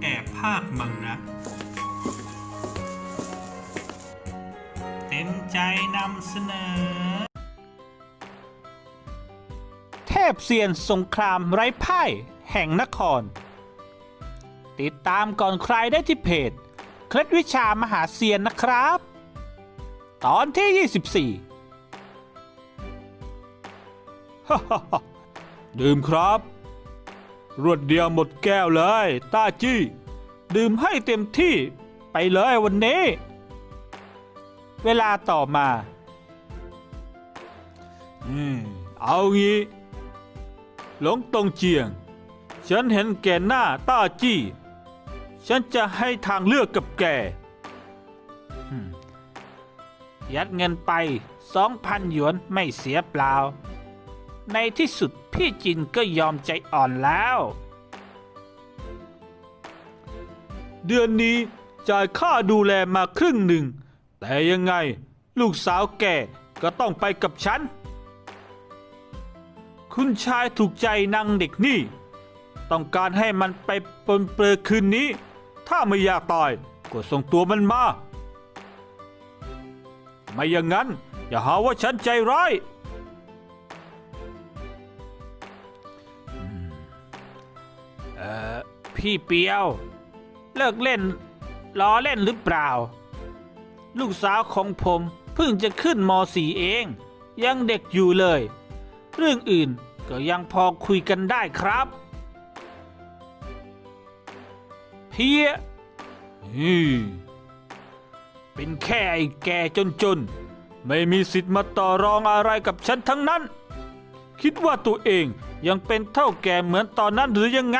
แอบภาคมังนะเต็มใจนำเสนอ เทพเซียนสงครามไร้พ่ายแห่งนคร ติดตามก่อนใครได้ที่เพจ เคล็ดวิชามหาเซียนนะครับ ตอนที่ 24 ดื่มครับ รวดเดียวหมดแก้วเลยต้าจี้ ดื่มให้เต็มที่ไปเลยวันนี้ เวลาต่อมา อืม เอางี้ หลงตรงเจียง ฉันเห็นแก่หน้าต้าจี้ ฉันจะให้ทางเลือกกับแกอืมยัดเงินไปสองพันหยวนไม่เสียเปล่า ในที่สุดพี่จินก็ยอมใจอ่อนแล้ว เดือนนี้จ่ายค่าดูแลมาครึ่งหนึ่ง แต่ยังไงลูกสาวแกก็ต้องไปกับฉัน คุณชายถูกใจนางเด็กนี่ ต้องการให้มันไปปนเปื้อคืนนี้ ถ้าไม่อยากตายก็ส่งตัวมันมา ไม่อย่างนั้น อย่าหาว่าฉันใจร้าย ออพี่เปียว เลิกเล่นล้อเล่นหรือเปล่า ลูกสาวของผมเพิ่งจะขึ้นม .4 เอง ยังเด็กอยู่เลย เรื่องอื่นก็ยังพอคุยกันได้ครับ เพียเป็นแค่ไอ้แก่จนๆ ไม่มีสิทธิ์มาต่อรองอะไรกับฉันทั้งนั้น คิดว่าตัวเองยังเป็นเท่าแก่เหมือนตอนนั้นหรือยังไง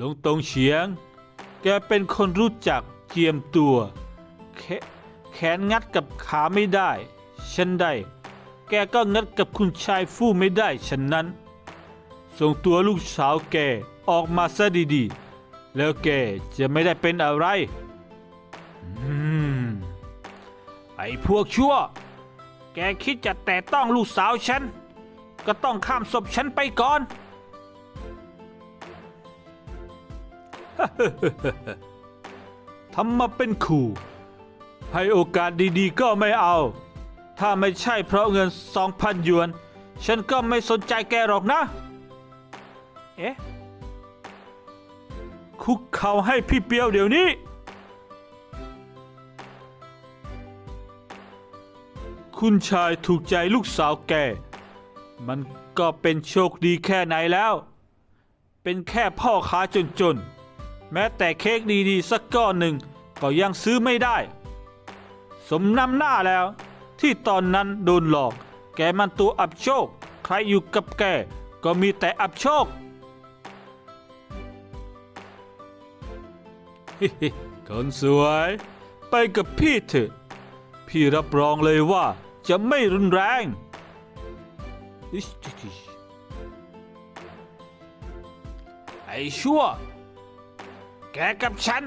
ลงตรงเฉียง แกเป็นคนรู้จักเจียมตัว แขแขนงัดกับขาไม่ได้ ฉันได้ แกก็งัดกับคุณชายฟู่ไม่ได้ฉันนั้น ส่งตัวลูกสาวแกออกมาซะดีๆ แล้วแกจะไม่ได้เป็นอะไรอืมไอ้พวกชั่ว แกคิดจะแต่ต้องลูกสาวฉัน ก็ต้องข้ามศพฉันไปก่อน ทำมาเป็นขู่ ให้โอกาสดีๆ ก็ไม่เอา ถ้าไม่ใช่เพราะเงินสองพันหยวน ฉันก็ไม่สนใจแกหรอกนะ เอ๊ะ คุกเข่าให้พี่เปียวเดี๋ยวนี้ คุณชายถูกใจลูกสาวแก มันก็เป็นโชคดีแค่ไหนแล้ว เป็นแค่พ่อค้าจนๆ แม้แต่เค้กดีๆ สักก้อนหนึ่งก็ยังซื้อไม่ได้ สมนำหน้าแล้ว ที่ตอนนั้นโดนหลอก แกมันตัวอับโชค ใครอยู่กับแกก็มีแต่อับโชคคนสวย ไปกับพี่เถอะ พี่รับรองเลยว่าจะไม่รุนแรงไอ้ชั่ว แกกับฉัน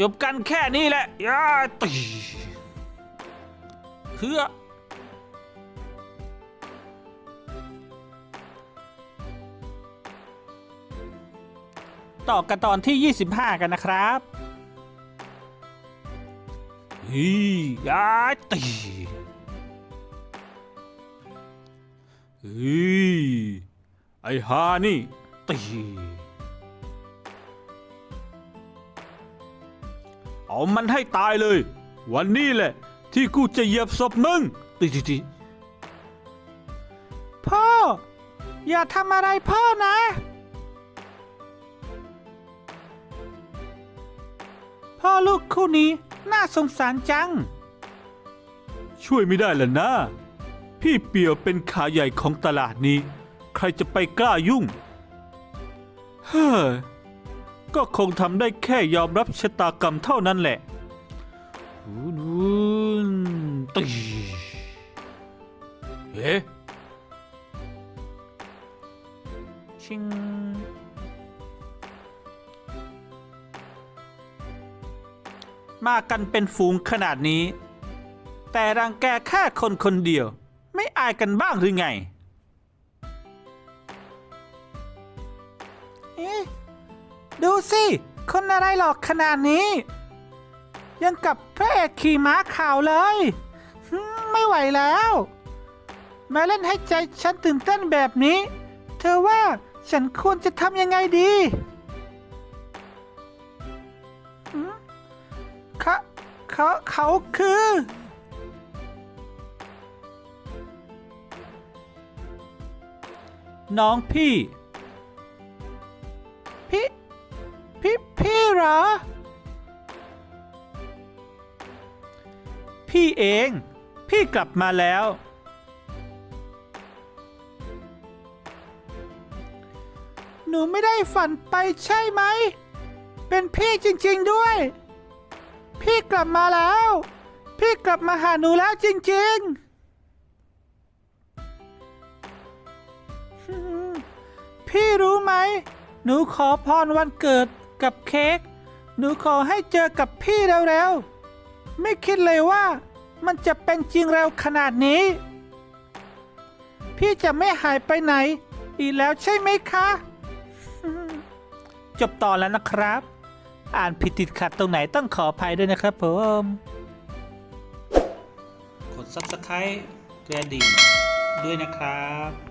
จบกันแค่นี้แหละยาตีเฮือต่อกันตอนที่ 25 กันนะครับฮียาตีฮ้ยไอฮานี่ตี เอามันให้ตายเลย วันนี้แหละ ที่กูจะเหยียบศพมึงตีตีตีพ่อ อย่าทำอะไรพ่อนะ พ่อลูกคู่นี้น่าสงสารจัง ช่วยไม่ได้ล่ะนะ พี่เปียวเป็นขาใหญ่ของตลาดนี้ ใครจะไปกล้ายุ่ง เฮ้อ ก็คงทำได้แค่ยอมรับชะตากรรมเท่านั้นแหละนุนตีเอ๊ะชิงมากันเป็นฝูงขนาดนี้ แต่รังแกแค่คนคนเดียว ไม่อายกันบ้างหรือไง เอ๊ะ ดูสิ คนอะไรหลอกขนาดนี้ ยังกับพระเอกขี่ม้าขาวเลยไม่ไหวแล้ว มาเล่นให้ใจฉันตื่นเต้นแบบนี้ เธอว่าฉันควรจะทำยังไงดีเขาเขาเขาคือ น้องพี่ เหรอ พี่เอง พี่กลับมาแล้ว หนูไม่ได้ฝันไปใช่ไหม เป็นพี่จริง ๆด้วย พี่กลับมาแล้ว พี่กลับมาหาหนูแล้วจริง ๆพี่รู้ไหม หนูขอพรวันเกิดกับเค้ก หนูขอให้เจอกับพี่เร็วๆ ไม่คิดเลยว่ามันจะเป็นจริงเร็วขนาดนี้ พี่จะไม่หายไปไหน อีกแล้วใช่ไหมคะ จบตอนแล้วนะครับ อ่านผิดติดขัดตรงไหนต้องขออภัยด้วยนะครับผม กด subscribe กระดิ่งด้วยนะครับ